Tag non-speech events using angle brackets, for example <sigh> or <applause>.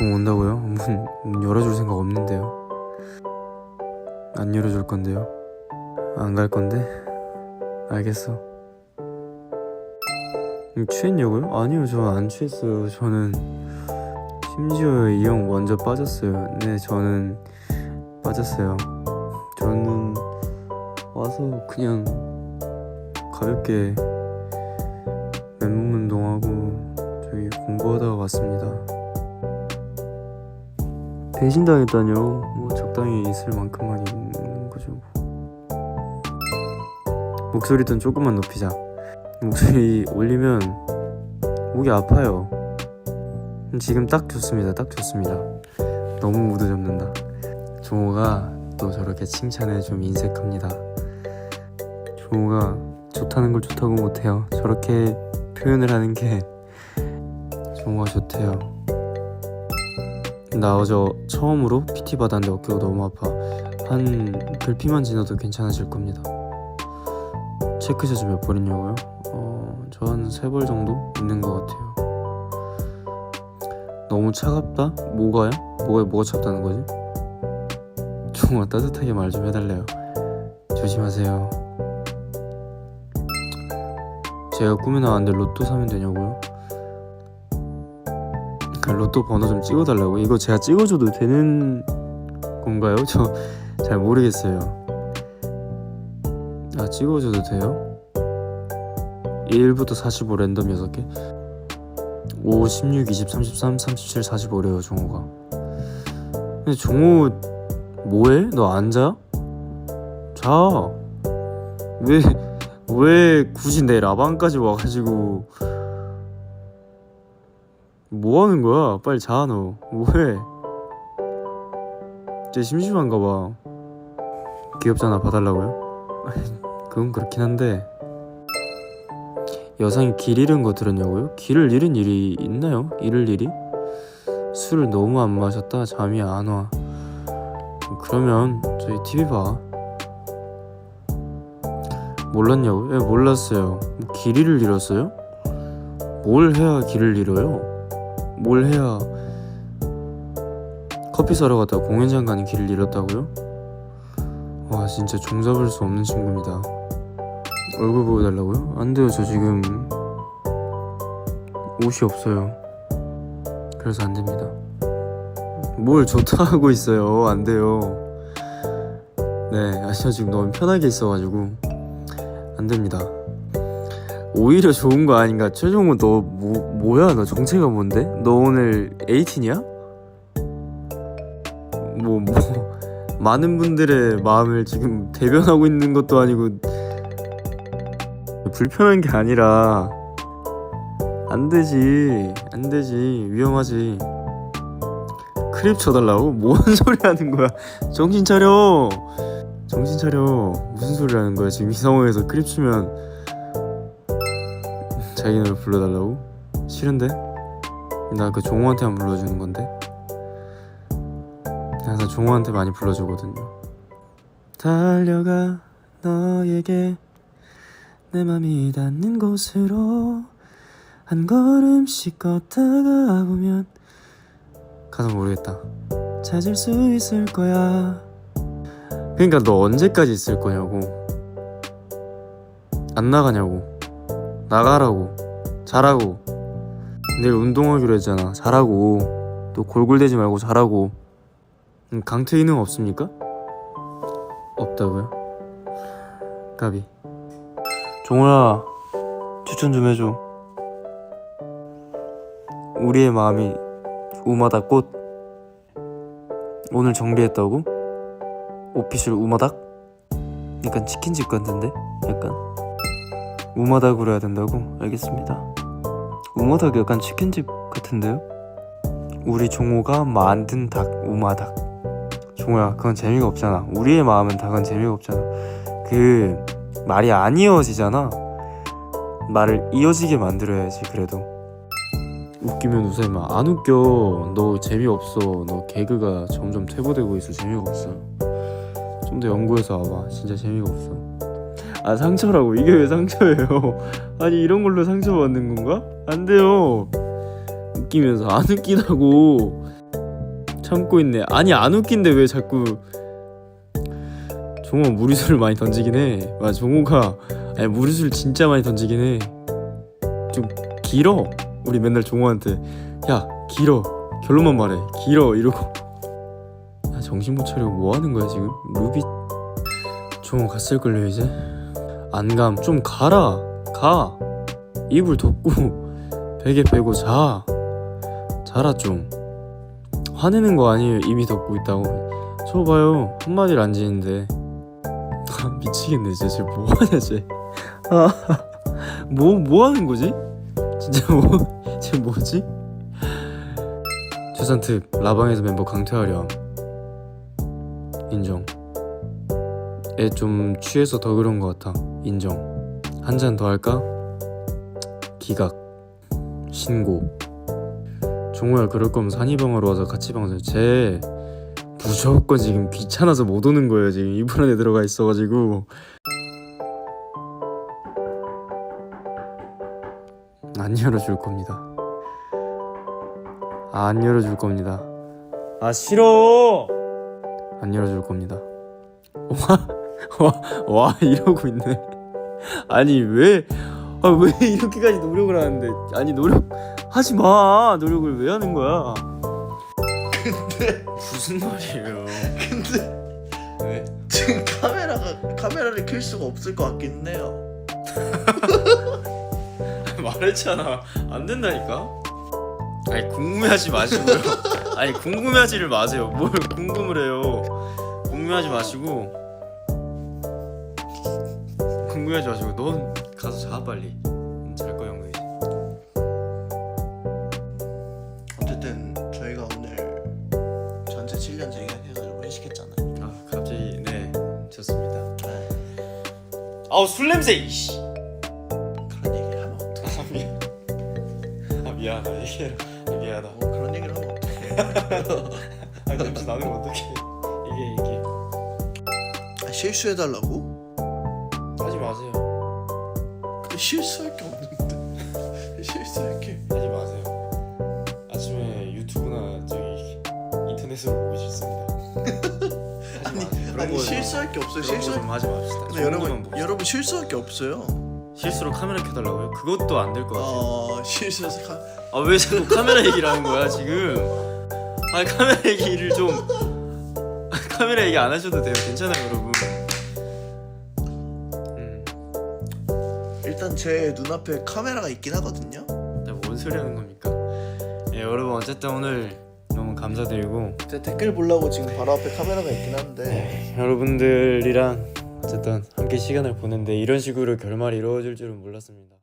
종 온다고요? 문, 문 열어줄 생각 없는데요. 안 열어줄 건데요. 안 갈 건데? 알겠어. 음, 취했냐고요? 아니요, 저 안 취했어요. 저는 심지어 이 형 먼저 빠졌어요. 네, 저는 빠졌어요. 저는 와서 그냥 가볍게 맨몸 운동하고 저기 공부하다가 왔습니다. 배신당했다뇨. 뭐 적당히 있을 만큼만 있는 거죠. 뭐. 목소리 좀 조금만 높이자. 목소리 올리면 목이 아파요. 지금 딱 좋습니다. 딱 좋습니다. 너무 무드 잡는다. 종호가 또 저렇게 칭찬에 좀 인색합니다. 종호가 좋다는 걸 좋다고 못해요. 저렇게 표현을 하는 게 종호가 좋대요. 나 어제 처음으로 PT 받았는데 어깨가 너무 아파. 한 글피만 지나도 괜찮아질 겁니다. 체크샷이 몇 벌이냐고요? 어, 저 한 세 벌 정도 있는 것 같아요. 너무 차갑다? 뭐가요? 뭐가 뭐가 찹다는 거지? 정말 따뜻하게 말 좀 해달래요. 조심하세요. 제가 꿈에 나왔는데 로또 사면 되냐고요? 그 로또 번호 좀 찍어달라고. 이거 제가 찍어줘도 되는 건가요? <laughs> 저 잘 모르겠어요. 아 찍어줘도 돼요? 1부터 45 랜덤 6개 5, 16, 20, 33, 37, 45래요 종호가 근데 종호 뭐해? 너 앉아? 자. 왜, 왜 굳이 내 라방까지 와가지고 뭐 하는 거야? 빨리 자, 너. 뭐해? 쟤 심심한가 봐. 귀엽잖아, 봐달라고요? <laughs> 그건 그렇긴 한데. 여성이 길 잃은 거 들었냐고요? 길을 잃은 일이 있나요? 잃을 일이? 술을 너무 안 마셨다 잠이 안 와. 그러면 저희 TV 봐. 몰랐냐고? 예, 몰랐어요. 뭐 길이를 잃었어요? 뭘 해야 길을 잃어요? 뭘 해야 커피 사러 갔다가 공연장 가는 길을 잃었다고요? 와 진짜 종잡을 수 없는 친구입니다. 얼굴 보여달라고요? 안 돼요. 저 지금 옷이 없어요. 그래서 안 됩니다. 뭘 좋다 <laughs> 하고 있어요. 안 돼요. 네, 아, 저 지금 너무 편하게 있어가지고 안 됩니다. 오히려 좋은 거 아닌가? 최종호 너 뭐, 뭐야? 너 정체가 뭔데? 너 오늘 18이야? 뭐, 뭐 <laughs> 많은 분들의 마음을 지금 대변하고 있는 것도 아니고 불편한 게 아니라 안 되지 안 되지 위험하지 크립 쳐달라고? 뭔 <laughs> 소리 하는 거야 정신 차려 정신 차려 무슨 소리 하는 거야 지금 이 상황에서 크립 치면 자기 노래 불러달라고? 싫은데? 나 그 종호한테만 불러주는 건데? 항상 종호한테 많이 불러주거든요. 달려가 너에게 내 맘이 닿는 곳으로 한 걸음씩 걷다가 보면 가사 모르겠다. 찾을 수 있을 거야. 그러니까 너 언제까지 있을 거냐고. 안 나가냐고 나가라고 잘하고 내일 운동하기로 했잖아 잘하고 또 골골대지 말고 잘하고 음, 이능 없습니까? 없다고요? 까비 종호야 추천 좀 해줘 우리의 마음이 우마다 꽃 오늘 정리했다고? 오피셜 우마닥? 약간 치킨집 같은데? 약간 우마닥으로 해야 된다고? 알겠습니다 우마닥 약간 치킨집 같은데요? 우리 종호가 만든 닭 우마닥 종호야 그건 재미가 없잖아 우리의 마음은 닭은 재미가 없잖아 그 말이 안 이어지잖아. 말을 이어지게 만들어야지 그래도. 웃기면 웃어 임마. 안 웃겨. 너 재미없어. 너 개그가 점점 퇴보되고 있어. 재미가 없어. 좀 더 연구해서 와봐. 진짜 재미가 없어. 아 상처라고. 이게 왜 상처예요? <laughs> 아니 이런 걸로 상처 받는 건가? 안 돼요. 웃기면서 안 웃기다고. 참고 있네. 아니 안 웃긴데 왜 자꾸 종호 무리수를 많이 던지긴 해. 와 종호가 아니 무리수를 진짜 많이 던지긴 해. 좀 길어. 우리 맨날 종호한테 야 길어. 결론만 말해. 길어 이러고. 아 정신 못 차리고 뭐 하는 거야 지금? 루비 종호 갔을 걸요 이제. 안 감 좀 가라. 가. 이불 덮고 <laughs> 베개 빼고 자. 자라 좀. 화내는 거 아니에요 이미 덮고 있다고 저 봐요 한마디를 안 지는데 아, 미치겠네 진짜 쟤 뭐하냐 쟤뭐뭐 <laughs> 뭐 하는 거지? 진짜 <laughs> 뭐 쟤 뭐지? 최선특 라방에서 멤버 강퇴하렴 인정 애 좀 취해서 더 그런 것 같아. 인정. 한 잔 더 할까? 기각. 신고. 종호야 그럴 거면 산이방으로 와서 같이 방송 쟤 무조건 지금 귀찮아서 못 오는 거예요. 지금 이불 안에 들어가 있어가지고. 안 열어줄 겁니다. 안 열어줄 겁니다. 아 싫어! 안 열어줄 겁니다 <laughs> 와, 이러고 있네. 아니 왜 아, 왜 이렇게까지 노력을 하는데 아니 노력 하지 마. 노력을 왜 하는 거야? 근데 무슨 말이에요? 근데 왜? 지금 카메라가 카메라를 켤 수가 없을 것 같긴 해요. <laughs> 말했잖아. 안 된다니까? 아니 궁금해하지 마시고요. 아니 궁금해하지를 마세요. 뭘 궁금을 해요. 궁금해하지 마시고 궁금해하지 마시고 넌 가서 자 빨리. 음, 잘 거야 형이 어쨌든 저희가 오늘 전체 7년 재계약해가지고 회식했잖아요. 아 갑자기 네 좋습니다. 네, 아우 술 냄새 이씨! 그런 얘기를 하면 어떡해? 아 <laughs> 미안 아 미안하다. 얘기해라. 미안하다. 뭐 그런 얘기를 하면 어떡해? <laughs> 아 냄새 나는 거 어떡해. 이게 이게 아, 실수해달라고? 실수할 게 없는데 <laughs> 실수할 게 하지 마세요. 아침에 유튜브나 저기 인터넷으로 보기 싫습니다. <laughs> 하지 아니, 마세요. 그런 아니 거 실수할 게 없어요. 그런 실수. 거좀 하지 맙시다. 근데 여러분 봅시다. 여러분 실수할 게 없어요. 실수로 카메라 켜달라고요? 그것도 안 될 것 같아요. 어 실수해서 카... 아왜 자꾸 카메라 얘기를 하는 거야 지금? 아 카메라 얘기를 좀 카메라 얘기 안 하셔도 돼요. 괜찮아요 여러분. 일단 제 눈앞에 카메라가 있긴 하거든요. 근데 뭔 소리 하는 겁니까? 예 여러분 어쨌든 오늘 너무 감사드리고 제 댓글 보려고 지금 바로 앞에 카메라가 있긴 한데 네, 여러분들이랑 어쨌든 함께 시간을 보는데 이런 식으로 결말이 이루어질 줄은 몰랐습니다.